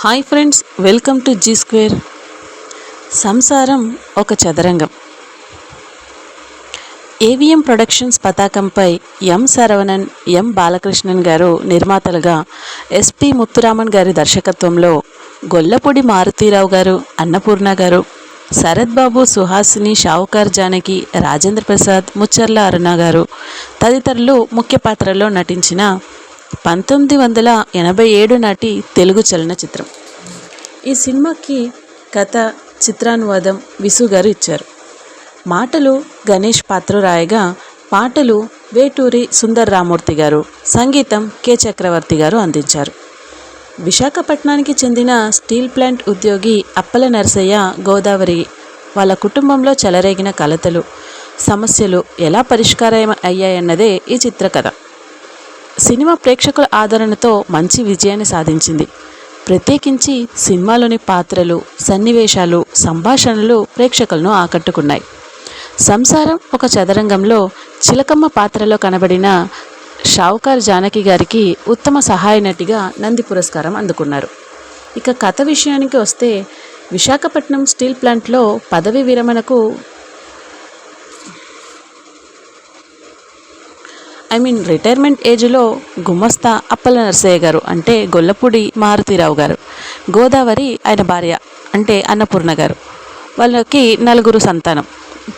Hi friends welcome to Zee square సంసారం ఒక చదరంగం. ఏవిఎం ప్రొడక్షన్స్ పతాకంపై ఎం శరవణన్ ఎం బాలకృష్ణన్ గారు నిర్మాతలుగా ఎస్పి ముత్తురామన్ గారి దర్శకత్వంలో గొల్లపూడి మారుతీరావు గారు అన్నపూర్ణ గారు శరత్ బాబు సుహాసిని షావుకార్ జానకి రాజేంద్ర ప్రసాద్ ముచ్చర్ల అరుణ గారు తదితరులు ముఖ్య పాత్రల్లో నటించిన పంతొమ్మిది వందల ఎనభై ఏడు నాటి తెలుగు చలనచిత్రం. ఈ సినిమాకి కథ చిత్రానువాదం విసు గారు ఇచ్చారు. మాటలు గణేష్ పాత్ర రాయగా పాటలు వేటూరి సుందర్ రామూర్తి గారు సంగీతం కె. చక్రవర్తి గారు అందించారు. విశాఖపట్నానికి చెందిన స్టీల్ ప్లాంట్ ఉద్యోగి అప్పల నరసయ్య గోదావరి వాళ్ళ కుటుంబంలో చెలరేగిన కలతలు సమస్యలు ఎలా పరిష్కారం అయ్యాయన్నదే ఈ చిత్రకథ. సినిమా ప్రేక్షకుల ఆదరణతో మంచి విజయాన్ని సాధించింది. ప్రత్యేకించి సినిమాలోని పాత్రలు సన్నివేశాలు సంభాషణలు ప్రేక్షకులను ఆకట్టుకున్నాయి. సంసారం ఒక చదరంగంలో చిలకమ్మ పాత్రలో కనబడిన షావుకార్ జానకి గారికి ఉత్తమ సహాయ నటిగా నంది పురస్కారం అందుకున్నారు. ఇక కథ విషయానికి వస్తే విశాఖపట్నం స్టీల్ ప్లాంట్లో పదవి విరమణకు ఐ మీన్ రిటైర్మెంట్ ఏజ్లో గుమస్తా అప్పల నరసయ్య గారు అంటే గొల్లపూడి మారుతీరావు గారు. గోదావరి ఆయన భార్య అంటే అన్నపూర్ణ గారు. వాళ్ళకి నలుగురు సంతానం.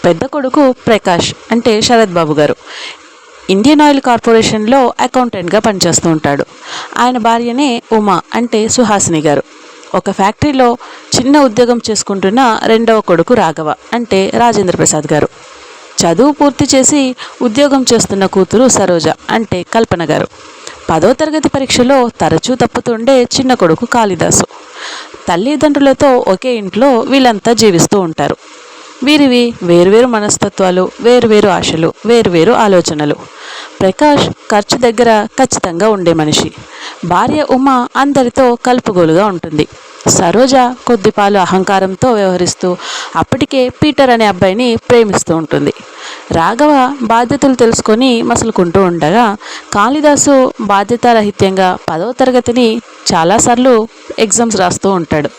పెద్ద కొడుకు ప్రకాష్ అంటే శరత్ బాబు గారు. ఇండియన్ ఆయిల్ కార్పొరేషన్లో అకౌంటెంట్గా పనిచేస్తూ ఉంటాడు. ఆయన భార్యనే ఉమా అంటే సుహాసిని గారు. ఒక ఫ్యాక్టరీలో చిన్న ఉద్యోగం చేసుకుంటున్న రెండవ కొడుకు రాఘవ అంటే రాజేంద్ర ప్రసాద్ గారు. చదువు పూర్తి చేసి ఉద్యోగం చేస్తున్న కూతురు సరోజ అంటే కల్పన గారు. పదో తరగతి పరీక్షలో తరచూ తప్పుతుండే చిన్న కొడుకు కాళిదాసు. తల్లిదండ్రులతో ఒకే ఇంట్లో వీళ్ళంతా జీవిస్తూ ఉంటారు. వీరివి వేరువేరు మనస్తత్వాలు వేరువేరు ఆశలు వేరువేరు ఆలోచనలు. ప్రకాష్ ఖర్చు దగ్గర ఖచ్చితంగా ఉండే మనిషి. భార్య ఉమ అందరితో కలుపుగోలుగా ఉంటుంది. సరోజ కొద్దిపాలు అహంకారంతో వ్యవహరిస్తూ అప్పటికే పీటర్ అనే అబ్బాయిని ప్రేమిస్తూ ఉంటుంది. రాఘవ బాధ్యతలు తెలుసుకొని మసులుకుంటూ ఉండగా కాళిదాసు బాధ్యతారహిత్యంగా పదవ తరగతిని చాలాసార్లు ఎగ్జామ్స్ రాస్తూ ఉంటాడు.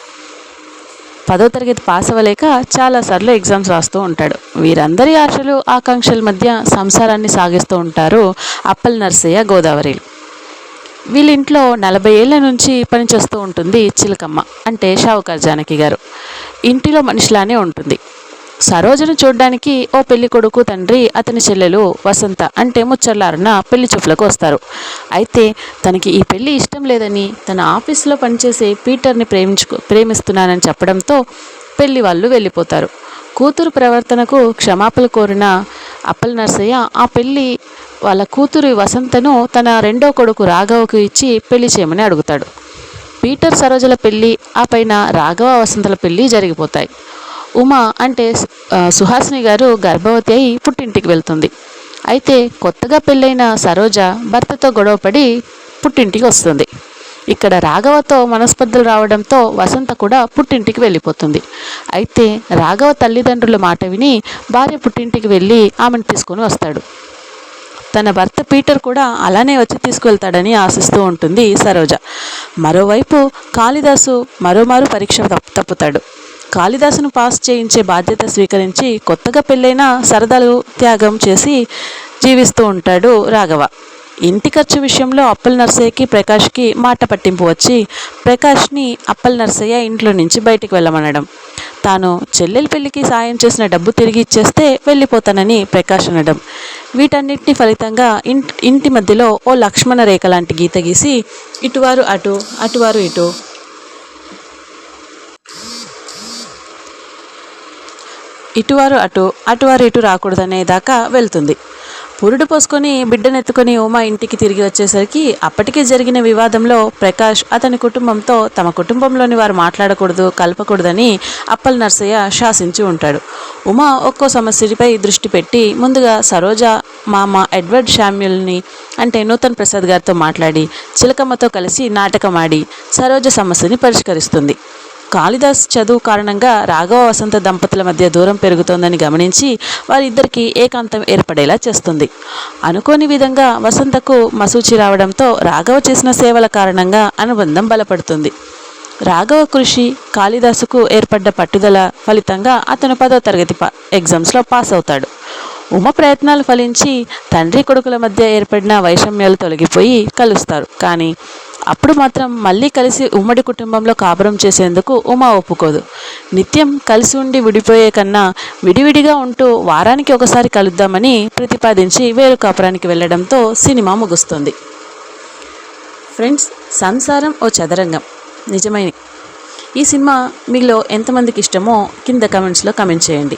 పదో తరగతి పాస్ అవ్వలేక చాలాసార్లు ఎగ్జామ్స్ రాస్తూ ఉంటాడు. వీరందరి ఆశలు ఆకాంక్షల మధ్య సంసారాన్ని సాగిస్తూ ఉంటారు అప్పల్ నర్సయ్య గోదావరిలు. వీళ్ళింట్లో నలభై ఏళ్ళ నుంచి పనిచేస్తూ ఉంటుంది చిలకమ్మ అంటే షావుకార్ జానకి గారు. ఇంటిలో మనిషిలానే ఉంటుంది. సరోజను చూడడానికి ఓ పెళ్ళి కొడుకు తండ్రి అతని చెల్లెలు వసంత అంటే ముచ్చర్లారున పెళ్ళి చూపులకు వస్తారు. అయితే తనకి ఈ పెళ్ళి ఇష్టం లేదని తన ఆఫీస్లో పనిచేసే పీటర్ని ప్రేమించుకు ప్రేమిస్తున్నానని చెప్పడంతో పెళ్ళి వాళ్ళు వెళ్ళిపోతారు. కూతురు ప్రవర్తనకు క్షమాపణ కోరిన అప్పల నర్సయ్య ఆ పెళ్ళి వాళ్ళ కూతురు వసంతను తన రెండో కొడుకు రాఘవకు ఇచ్చి పెళ్ళి చేయమని అడుగుతాడు. పీటర్ సరోజల పెళ్ళి ఆ పైన రాఘవ వసంతల పెళ్ళి జరిగిపోతాయి. ఉమా అంటే సుహాసిని గారు గర్భవతి అయి పుట్టింటికి వెళ్తుంది. అయితే కొత్తగా పెళ్ళైన సరోజ భర్తతో గొడవపడి పుట్టింటికి వస్తుంది. ఇక్కడ రాఘవతో మనస్పర్ధలు రావడంతో వసంత కూడా పుట్టింటికి వెళ్ళిపోతుంది. అయితే రాఘవ తల్లిదండ్రుల మాట విని భార్య పుట్టింటికి వెళ్ళి ఆమెను తీసుకొని వస్తాడు. తన భర్త పీటర్ కూడా అలానే వచ్చి తీసుకువెళ్తాడని ఆశిస్తూ ఉంటుంది సరోజ. మరోవైపు కాళిదాసు మరోమారు పరీక్ష తప్పు- తప్పుతాడు. కాళిదాసును పాస్ చేయించే బాధ్యత స్వీకరించి కొత్తగా పెళ్ళైన సరదాలు త్యాగం చేసి జీవిస్తూ ఉంటాడు రాఘవ. ఇంటి ఖర్చు విషయంలో అప్పల్ నర్సయ్యకి ప్రకాష్కి మాట పట్టింపు వచ్చి ప్రకాష్ని అప్పల్ నర్సయ్య ఇంట్లో నుంచి బయటికి వెళ్ళమనడం. తాను చెల్లెలి పెళ్ళికి సాయం చేసిన డబ్బు తిరిగి ఇచ్చేస్తే వెళ్ళిపోతానని ప్రకాష్ అనడం. వీటన్నిటిని ఫలితంగా ఇంటి ఇంటి మధ్యలో ఓ లక్ష్మణ రేఖ లాంటి గీత గీసి ఇటువారు అటు అటువారు ఇటు. ఇటువారు అటు అటువారు ఇటు రాకూడదనే దాకా వెళ్తుంది. పురుడు పోసుకొని బిడ్డనెత్తుకొని ఉమా ఇంటికి తిరిగి వచ్చేసరికి అప్పటికే జరిగిన వివాదంలో ప్రకాష్ అతని కుటుంబంతో తమ కుటుంబంలోని వారు మాట్లాడకూడదు కలపకూడదని అప్పల్ నర్సయ్య శాసించి ఉంటాడు. ఉమా ఒక్కో సమస్యపై దృష్టి పెట్టి ముందుగా సరోజ మామ ఎడ్వర్డ్ శామ్యుల్ని అంటే నూతన్ ప్రసాద్ గారితో మాట్లాడి చిలకమ్మతో కలిసి నాటకం ఆడి సరోజ సమస్యని పరిష్కరిస్తుంది. కాళిదాస్ చదువు కారణంగా రాఘవ వసంత దంపతుల మధ్య దూరం పెరుగుతోందని గమనించి వారిద్దరికీ ఏకాంతం ఏర్పడేలా చేస్తుంది. అనుకోని విధంగా వసంతకు మసూచి రావడంతో రాఘవ చేసిన సేవల కారణంగా అనుబంధం బలపడుతుంది. రాఘవ కృషి కాళిదాసుకు ఏర్పడ్డ పట్టుదల ఫలితంగా అతను పదో తరగతి పా ఎగ్జామ్స్లో పాస్ అవుతాడు. ఉమ ప్రయత్నాలు ఫలించి తండ్రి కొడుకుల మధ్య ఏర్పడిన వైషమ్యాలు తొలగిపోయి కలుస్తారు. కానీ అప్పుడు మాత్రం మళ్ళీ కలిసి ఉమ్మడి కుటుంబంలో కాపురం చేసేందుకు ఉమ ఒప్పుకోదు. నిత్యం కలిసి ఉండి విడిపోయే కన్నా విడివిడిగా ఉంటూ వారానికి ఒకసారి కలుద్దామని ప్రతిపాదించి వేరు కాపురానికి వెళ్ళడంతో సినిమా ముగుస్తుంది. ఫ్రెండ్స్ సంసారం ఓ చదరంగం. నిజమైన ఈ సినిమా మీలో ఎంతమందికి ఇష్టమో కింద కమెంట్స్లో కమెంట్ చేయండి.